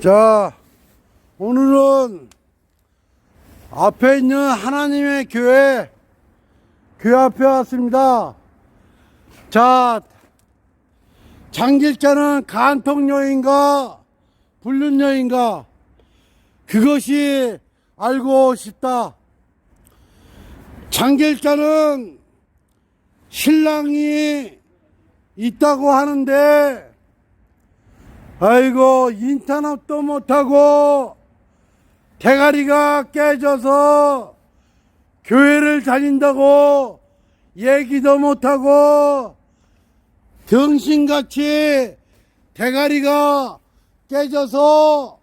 자, 오늘은 앞에 있는 하나님의 교회, 교회 앞에 왔습니다. 자, 장길자는 간통녀인가, 불륜녀인가, 그것이 알고 싶다. 장길자는 신랑이 있다고 하는데, 아이고 인터넷도 못하고 대가리가 깨져서 교회를 다닌다고 얘기도 못하고 등신같이 대가리가 깨져서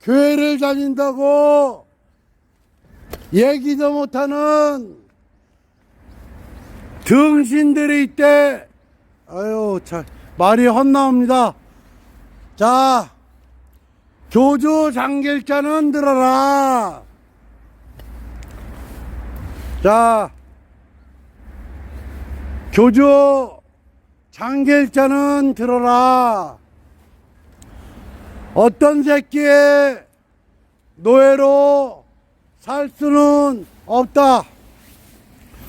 교회를 다닌다고 얘기도 못하는 등신들이 있대. 아유 참 말이 헛나옵니다 자, 교주 장길자는 들어라. 자, 교주 장길자는 들어라. 어떤 새끼의 노예로 살 수는 없다.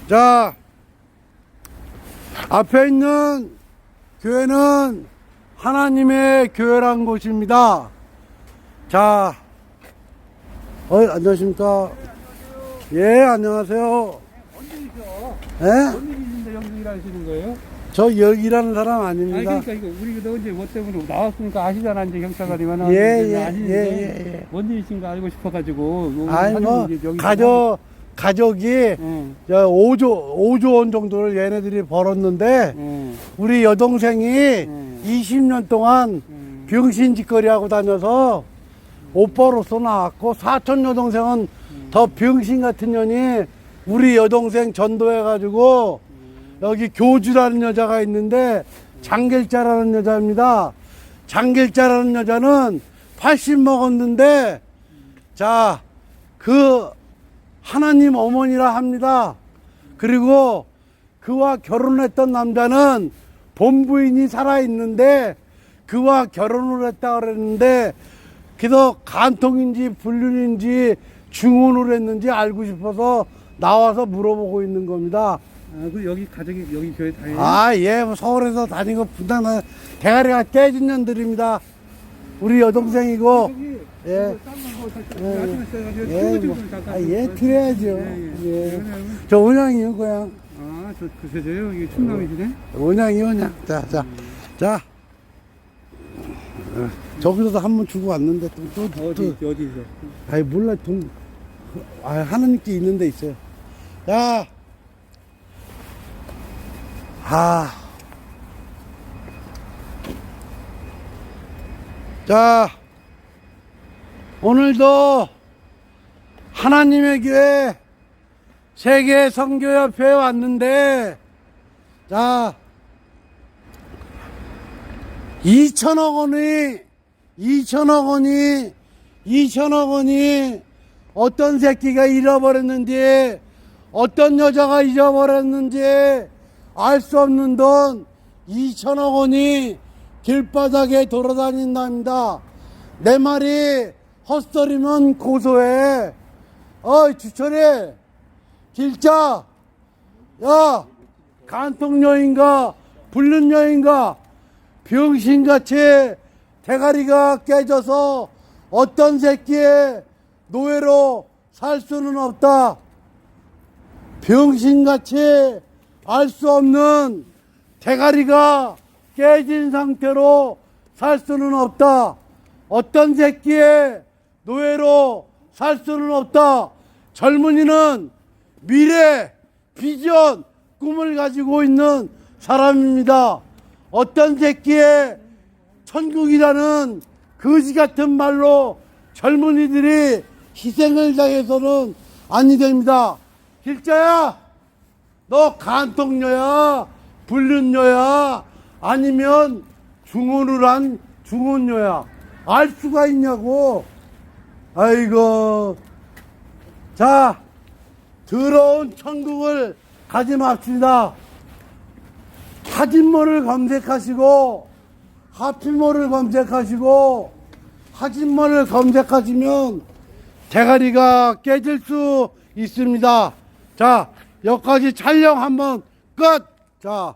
자, 앞에 있는 교회는 하나님의 교회란 곳입니다. 자, 어, 안녕하십니까? 예, 안녕하세요. 언제이죠? 예? 언제이신데 여기 일하시는 거예요? 저 여기 일하는 사람 아니 아닙니다. 그러니까 이거 우리가 언제 뭐 때문에 나왔으니까 아시잖아 이제 경찰관이면 예, 예, 예, 예, 예. 언제이신 가 알고 싶어가지고 요- 아니, 사진 뭐, 이제 여기 가족, 가족이 응, 저 5조, 5조 원 정도를 얘네들이 벌었는데, 응, 우리 여동생이 음. 20년 동안 응. 병신짓거리 하고 다녀서 오빠로서 나왔고 사촌 여동생은 더 병신 같은 년이 우리 여동생 전도해가지고 여기 교주라는 여자가 있는데 장길자라는 여자입니다. 장길자라는 여자는 80 먹었는데 자 그 하나님 어머니라 합니다. 그리고 그와 결혼했던 남자는 본부인이 살아 있는데 그와 결혼을 했다 그랬는데 그래서 간통인지 불륜인지 중혼을 했는지 알고 싶어서 나와서 물어보고 있는 겁니다. 아, 그 여기 가족이 여기 교회 다니는 아, 예, 뭐 서울에서 다니고 분당 나 대가리가 깨진 년들입니다. 우리 여동생이고, 예. 예, 예, 뭐, 아, 예, 드려야죠. 예. 저 원양이요, 고향. 아, 저 그세저요 이게 충남이시네. 원양이 원양. 자, 자, 자. 어, 저기서도 한 번 주고 왔는데 또, 또, 어디 또, 어디서? 아이 몰라 돈, 아 하나님께 있는 데 있어요. 야, 아, 자, 오늘도 하나님의 교회 세계 성교협회에 왔는데, 자, 2천억 원이, 2천억 원이, 2천억 원이 어떤 새끼가 잃어버렸는지, 어떤 여자가 잃어버렸는지 알 수 없는 돈 2천억 원이 길바닥에 돌아다닌답니다. 내 말이 헛소리면 고소해. 어이, 주철이, 길자, 야, 간통녀인가, 불륜녀인가, 병신같이 대가리가 깨져서 어떤 새끼의 노예로 살 수는 없다. 병신같이 알 수 없는 대가리가 깨진 상태로 살 수는 없다. 어떤 새끼의 노예로 살 수는 없다. 젊은이는 미래, 비전, 꿈을 가지고 있는 사람입니다. 어떤 새끼의 천국이라는 거지 같은 말로 젊은이들이 희생을 당해서는 아니 됩니다. 길자야, 너 간통녀야, 불륜녀야, 아니면 중혼을 한 중혼녀야. 알 수가 있냐고. 아이고. 자, 더러운 천국을 가지 맙시다. 사진모를 검색하시고, 하필모를 검색하시고, 하진머를 검색하시면 대가리가 깨질 수 있습니다. 자, 여기까지 촬영 한번 끝! 자.